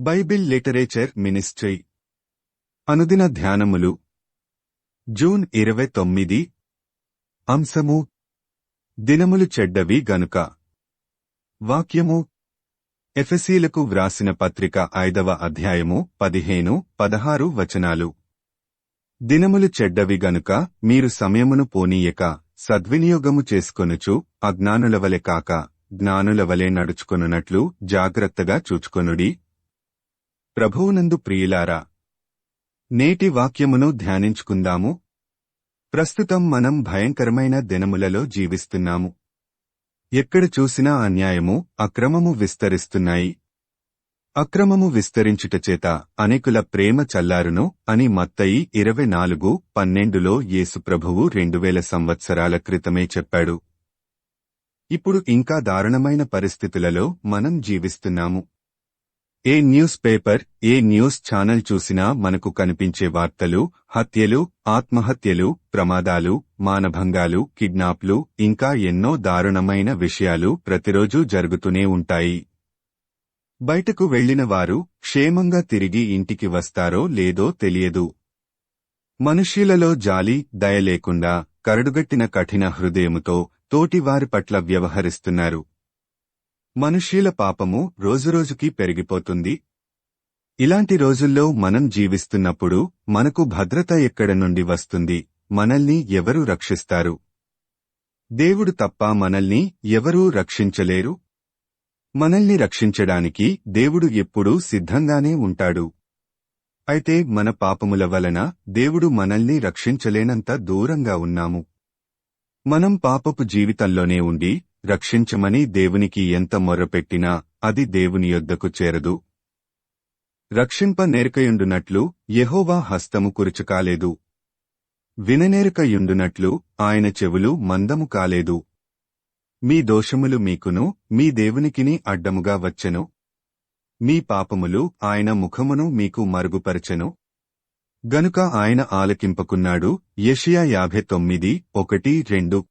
Bible literature ministry. అనుదిన ధ్యానములు. June ఇరవై తొమ్మిది. అంశము. దినములు చెడ్డవి గనుక. వాక్యము. ఎఫెసీలకు వ్రాసిన పత్రిక ఐదవ అధ్యాయము పదిహేను పదహారు వచనాలు. దినములు చెడ్డవి గనుక మీరు సమయమును పోనీయక సద్వినియోగము చేసుకొనుచు అజ్ఞానులవలె కాక జ్ఞానులవలె నడుచుకొనున్నట్లు జాగ్రత్తగా చూచుకొనుడి. ప్రభువునందు ప్రియులారా నేటి వాక్యమును ధ్యానించుకుందాము. ప్రస్తుతం మనం భయంకరమైన దినములలో జీవిస్తున్నాము. ఎక్కడ చూసినా అన్యాయము అక్రమము విస్తరిస్తున్నాయి. అక్రమము విస్తరించుటచేత అనేకుల ప్రేమ చల్లారును అని మత్తయి ఇరవై నాలుగు పన్నెండులో యేసుప్రభువు రెండువేల సంవత్సరాల క్రితమే చెప్పాడు. ఇప్పుడు ఇంకా దారుణమైన పరిస్థితులలో మనం జీవిస్తున్నాము. ఏ న్యూస్ పేపర్ ఏ న్యూస్ ఛానల్ చూసినా మనకు కనిపించే వార్తలు హత్యలు ఆత్మహత్యలు ప్రమాదాలు మానభంగాలు కిడ్నాప్లు ఇంకా ఎన్నో దారుణమైన విషయాలు ప్రతిరోజూ జరుగుతూనే ఉంటాయి. బయటకు వెళ్ళిన వారు క్షేమంగా తిరిగి ఇంటికి వస్తారో లేదో తెలియదు. మనుష్యులలో జాలి దయ లేకుండా కరడుగట్టిన కఠిన హృదయముతో తోటివారి పట్ల వ్యవహరిస్తున్నారు. మనుష్యుల పాపము రోజురోజుకి పెరిగిపోతుంది. ఇలాంటి రోజుల్లో మనం జీవిస్తున్నప్పుడు మనకు భద్రత ఎక్కడ నుండి వస్తుంది? మనల్ని ఎవరు రక్షిస్తారు? దేవుడు తప్ప మనల్ని ఎవరూ రక్షించలేరు. మనల్ని రక్షించడానికి దేవుడు ఎప్పుడూ సిద్ధంగానే ఉంటాడు. అయితే మన పాపముల వలన దేవుడు మనల్ని రక్షించలేనంత దూరంగా ఉన్నాము. మనం పాపపు జీవితంలోనే ఉండి రక్షించమని దేవునికి ఎంత మొర్రపెట్టినా అది దేవుని యొద్దకు చేరదు. రక్షింప నేర్కయుండునట్లు యెహోవా హస్తము కురుచుకాలేదు విననేరుకయుండునట్లు ఆయన చెవులు మందము కాలేదు. మీ దోషములు మీకును మీ దేవునికిని అడ్డముగా వచ్చెను. మీ పాపములు ఆయన ముఖమును మీకు మరుగుపరచెను. గనుక ఆయన ఆలకింపకున్నాడు యషియా యాభై తొమ్మిది ఒకటి రెండు.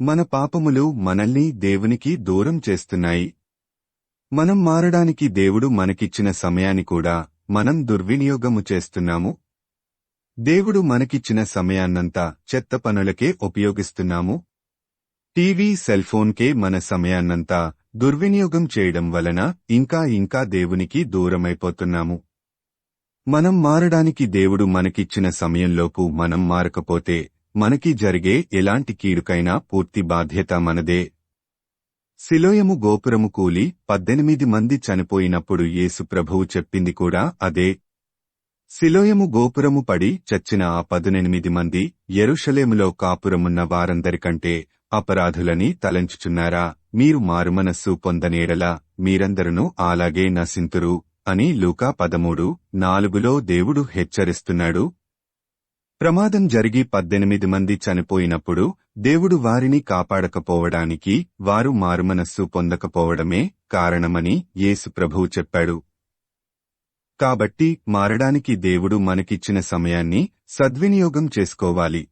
మన పాపములు మనల్ని దేవునికి దూరం చేస్తున్నాయి. మనం మారడానికి దేవుడు మనకిచ్చిన సమయాన్ని కూడా మనం దుర్వినియోగము చేస్తున్నాము. దేవుడు మనకిచ్చిన సమయాన్నంతా చెత్త పనులకే ఉపయోగిస్తున్నాము. టీవీ సెల్ఫోన్కే మన సమయాన్నంతా దుర్వినియోగం చేయడం వలన ఇంకా ఇంకా దేవునికి దూరమైపోతున్నాము. మనం మారడానికి దేవుడు మనకిచ్చిన సమయంలోపు మనం మారకపోతే మనకి జరిగే ఎలాంటి కీడుకైనా పూర్తి బాధ్యత మనదే. శిలోయము గోపురము కూలి పద్దెనిమిది మంది చనిపోయినప్పుడు యేసు ప్రభువు చెప్పింది కూడా అదే. శిలోయము గోపురము పడి చచ్చిన ఆ పదునెనిమిది మంది ఎరుషలేములో కాపురమున్న వారందరికంటే అపరాధులని తలంచుచున్నారా? మీరు మారుమనస్సు పొందనేడలా మీరందరును అలాగే నశింతురు అని లూకా పదమూడు నాలుగులో దేవుడు హెచ్చరిస్తున్నాడు. ప్రమాదం జరిగి పద్దెనిమిది మంది చనిపోయినప్పుడు దేవుడు వారిని కాపాడకపోవడానికి వారు మారుమనస్సు పొందకపోవడమే కారణమని యేసు ప్రభువు చెప్పాడు. కాబట్టి మారడానికి దేవుడు మనకిచ్చిన సమయాన్ని సద్వినియోగం చేసుకోవాలి.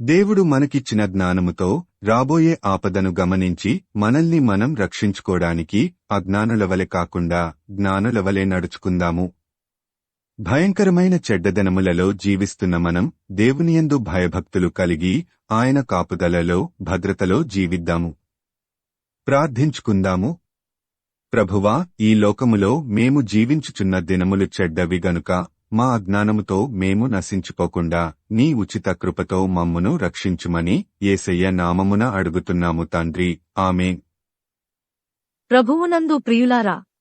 దేవుడు మనకిచ్చిన జ్ఞానముతో రాబోయే ఆపదను గమనించి మనల్ని మనం రక్షించుకోవడానికి అజ్ఞానులవలె కాకుండా జ్ఞానులవలె నడుచుకుందాము. భయంకరమైన చెడ్డదనములలో జీవిస్తున్న మనం దేవునియందు భయభక్తులు కలిగి ఆయన కాపుదలలో భద్రతలో జీవిద్దాము. ప్రార్థించుకుందాము. ప్రభువా ఈ లోకములో మేము జీవించుచున్న దినములు చెడ్డవి గనుక మా అజ్ఞానముతో మేము నశించుకోకుండా నీ ఉచిత కృపతో మమ్మును రక్షించుమని ఏసయ్య నామమున అడుగుతున్నాము తండ్రి. ఆమె ప్రభువునందు ప్రియులారా